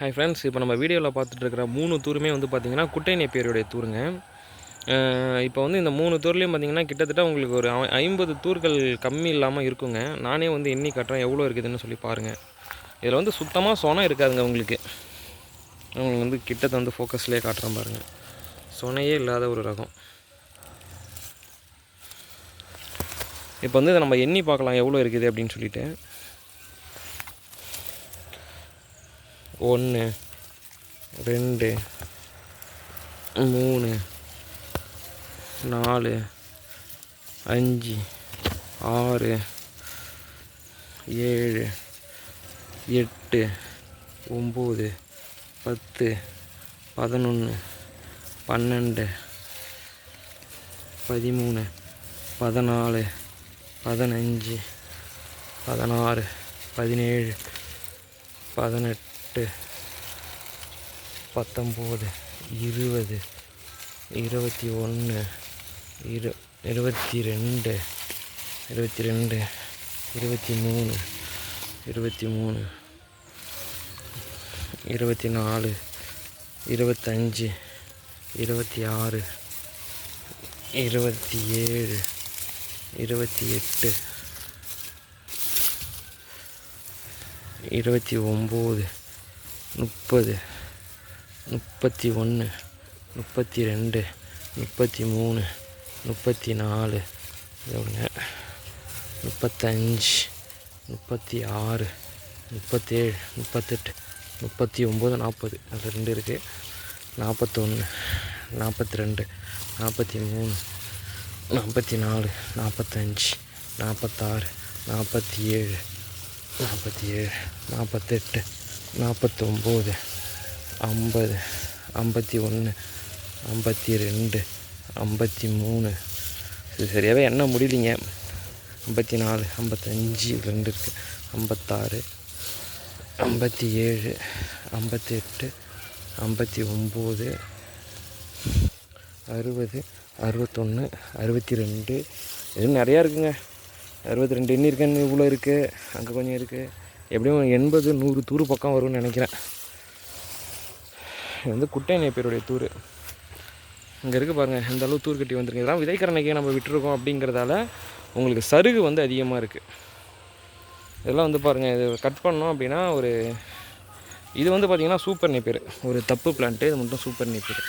Hi friends இப்போ நம்ம வீடியோவில் பார்த்துட்டு இருக்கிற மூணு தூருமே வந்து பார்த்திங்கன்னா குட்டை நேப்பியருடைய தூருங்க. இப்போ வந்து இந்த மூணு தூர்லேயும் பார்த்தீங்கன்னா கிட்டத்தட்ட உங்களுக்கு ஒரு ஐம்பது தூர்கள் கம்மி இல்லாமல் இருக்குங்க. நானே வந்து எண்ணி காட்டுறேன் எவ்வளோ இருக்குதுன்னு சொல்லி பாருங்கள் இதில் வந்து சுத்தமாக சொனம் இருக்காதுங்க உங்களுக்கு. உங்களுக்கு வந்து கிட்டத்தை வந்து ஃபோக்கஸ்லேயே காட்டுறேன் பாருங்கள் சொனையே இல்லாத ஒரு ரகம். இப்போ வந்து இதை நம்ம எண்ணி பார்க்கலாம் எவ்வளோ இருக்குது அப்படின்னு சொல்லிட்டு. ஒன்று ரெண்டு மூணு நாலு அஞ்சு ஆறு ஏழு எட்டு ஒம்பது பத்து பதினொன்று பன்னெண்டு பதிமூணு பதினாலு பதினஞ்சு பதினாறு பதினேழு பதினெட்டு எட்டு பத்தொம்போது இருபது இருபத்தி ஒன்று இரு இருபத்தி ரெண்டு இருபத்தி ரெண்டு இருபத்தி மூணு இருபத்தி மூணு இருபத்தி நாலு இருபத்தஞ்சு இருபத்தி ஆறு இருபத்தி ஏழு இருபத்தி எட்டு இருபத்தி ஒம்பது முப்பது முப்பத்தி ஒன்று முப்பத்தி ரெண்டு முப்பத்தி மூணு முப்பத்தி நாலு ஒன்று முப்பத்தஞ்சு முப்பத்தி ஆறு முப்பத்தேழு முப்பத்தெட்டு முப்பத்தி ஒம்பது நாற்பது. அது ரெண்டு இருக்குது நாற்பத்தொன்று நாற்பத்தி ரெண்டு நாற்பத்தி மூணு நாற்பத்தி நாலு நாற்பத்தஞ்சு நாற்பத்தாறு நாற்பத்தி ஏழு நாற்பத்தி ஏழு நாற்பத்தெட்டு. நாற்பத்தொம்போது ஐம்பது ஐம்பத்தி ஒன்று ஐம்பத்தி ரெண்டு ஐம்பத்தி மூணு இது சரியாகவே எண்ண முடியலிங்க. ஐம்பத்தி நாலு ஐம்பத்தஞ்சு ரெண்டு இருக்குது ஐம்பத்தாறு ஐம்பத்தி ஏழு ஐம்பத்தி எட்டு ஐம்பத்தி ஒம்பது அறுபது அறுபத்தொன்று அறுபத்தி ரெண்டு இது நிறையா இருக்குங்க. அறுபத்தி ரெண்டு இன்னும் இருக்கேன்னு இவ்வளோ இருக்குது அங்கே கொஞ்சம் இருக்குது எப்படியும் எண்பது நூறு தூர் பக்கம் வரும்னு நினைக்கிறேன். இது வந்து குட்டை பேருடைய தூர். இங்கே இருக்குது பாருங்கள் இந்த அளவு தூர் கட்டி வந்திருக்கு. இதெல்லாம் விதைக்கரணைக்கே நம்ம விட்டுருக்கோம் அப்படிங்கிறதால உங்களுக்கு சருகு வந்து அதிகமாக இருக்குது இதெல்லாம் வந்து பாருங்கள் இது கட் பண்ணோம் அப்படின்னா ஒரு இது வந்து பார்த்திங்கன்னா சூப்பர் நேப்பியர் ஒரு தப்பு பிளான்ட்டு இது மட்டும் சூப்பர் நேப்பியர்